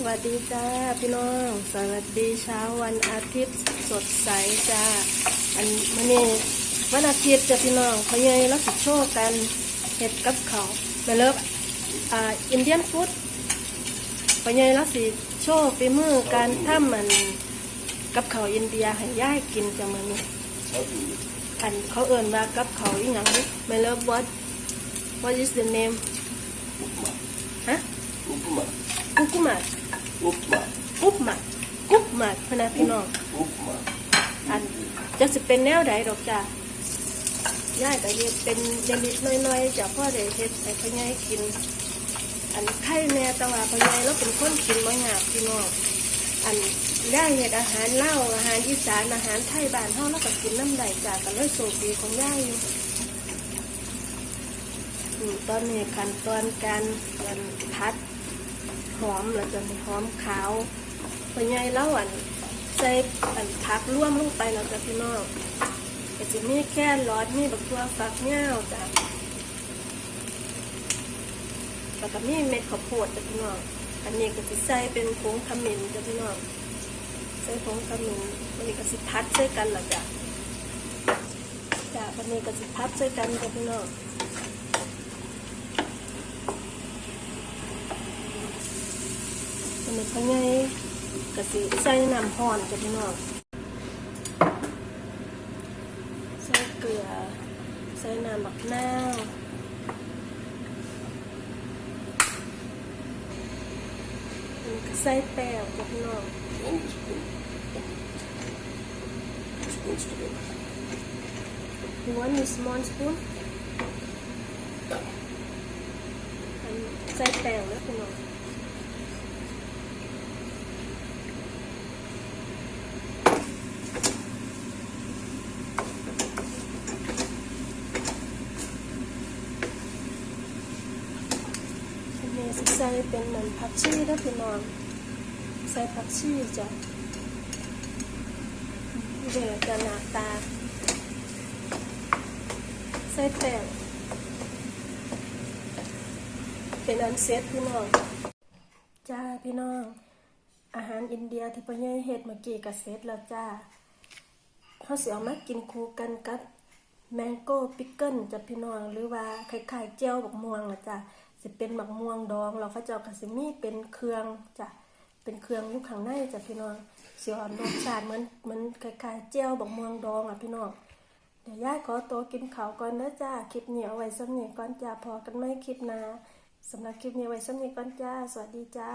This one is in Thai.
สวัสดีจ้าพี่น้อง สวัสดีเช้าวันอาทิตย์สดใสจ้า อันมื่อนี้วันอาทิตย์จ้ะพี่น้องเขาใหญ่แล้วสิโชว์กันเห็ดกับเขาวมาเลิฟอ่าอินเดียนฟู้ดเขาใหญ่แล้วสิโชว์ฝีมือการทำมันกับเขาวอินเดียให้ย่ายกินจ้ะมื่อนี้อันเขาเอิ่นว่ากับเขาวอีหยังมาเลิฟ what what is the name Upma. ฮะ Upma. กุกุมัด Upma. กุบหมัดกุบ หมัดพะนะพี่น้องอันจะสิเป็นแนวใดดอกจ้ะย่ายก็เฮ็ดเป็นนิดๆน้อยๆจ้ะพ่อได้เฮ็ดให้พ่อใหญ่กิน อันไข่แม่แต่ว่าพ่อใหญ่เราเป็นคนกินบ่ยากพี่น้องอันย่ายเฮ็ดอาหารเลาอาหารอีสานอาหารไทยบ้านเฮาแล้วก็กินน้ำไหลจ้ะก็เลยโชคดีของย่ายอยู่อืมตอนนี้ขั้นตอนการการพัดหอมแล้วจะมีหอมขาว พ่อใหญ่เล่าอันใส่อันผักร่วมลงไปแล้วจ้ะพี่น้องก็จะมีแค่รอดมีบักตัวฝักเงี้ยวจ้ะแล้วก็มีเม็ดข้าวโพดจ้ะพี่น้องอันนี้ก็จะใส่เป็นผงขมิ้นจ้ะพี่น้องใส่ผงขมิ้นอันนี้ก็สิพัดใส่กันล่ะจ้ะจ้ะอันนี้ก็สิพัดใส่กันจ้ะพี่น้องอันนี้เขาให ญ่ก็สิใส่น้ำห้อนจ้ะพี่น้องใส่เกลือ ใส่น้ำบักนาวอันนี้ก็ใส่แป้งจ้ะพี่น้อง One spoon. Two spoons together. You want me small spoon อันใส่แป้งนะพี่น้อง สิใส่เป็นเหมือนผักชีนะพี่น้องใส่ผักชีจ้ะเดี๋ยวจะหนาตา ใส่แป้งเป็นอันเซ็ตพี่น้องจ้าพี่น้อง อาหารอินเดียที่พ่อใหญ่เฮ็ดเมื่อกี้ก็เสร็จแล้วจ้าเขาเสิเอามากินคู่กันกับแมงโก้ปิกเกิลจ้ะพี่น้องหรือว่าคล้ายๆเจียวบักม่วงล่ะจ้ะ สิเป็นหมักม่วงดองแล้วเขาเจ้าก็สิมีเป็นเครื่องจ้ะเป็นเครื่องอยู่ข้างในจ้ะพี่น้องสีออนรสชาติเหมือนเหมือนคล้ายๆเจียวบักม่วงดองอะพี่น้องเดี๋ยวย่าขอตัวกินข้าวก่อนนะจ้าคลิปเหนียวไว้สำเนียก่อนจ้าพอกันไม่คลิปนาสำหรับคลิปนี้ไว้สำเนียก่อนจ้า สวัสดีจ้า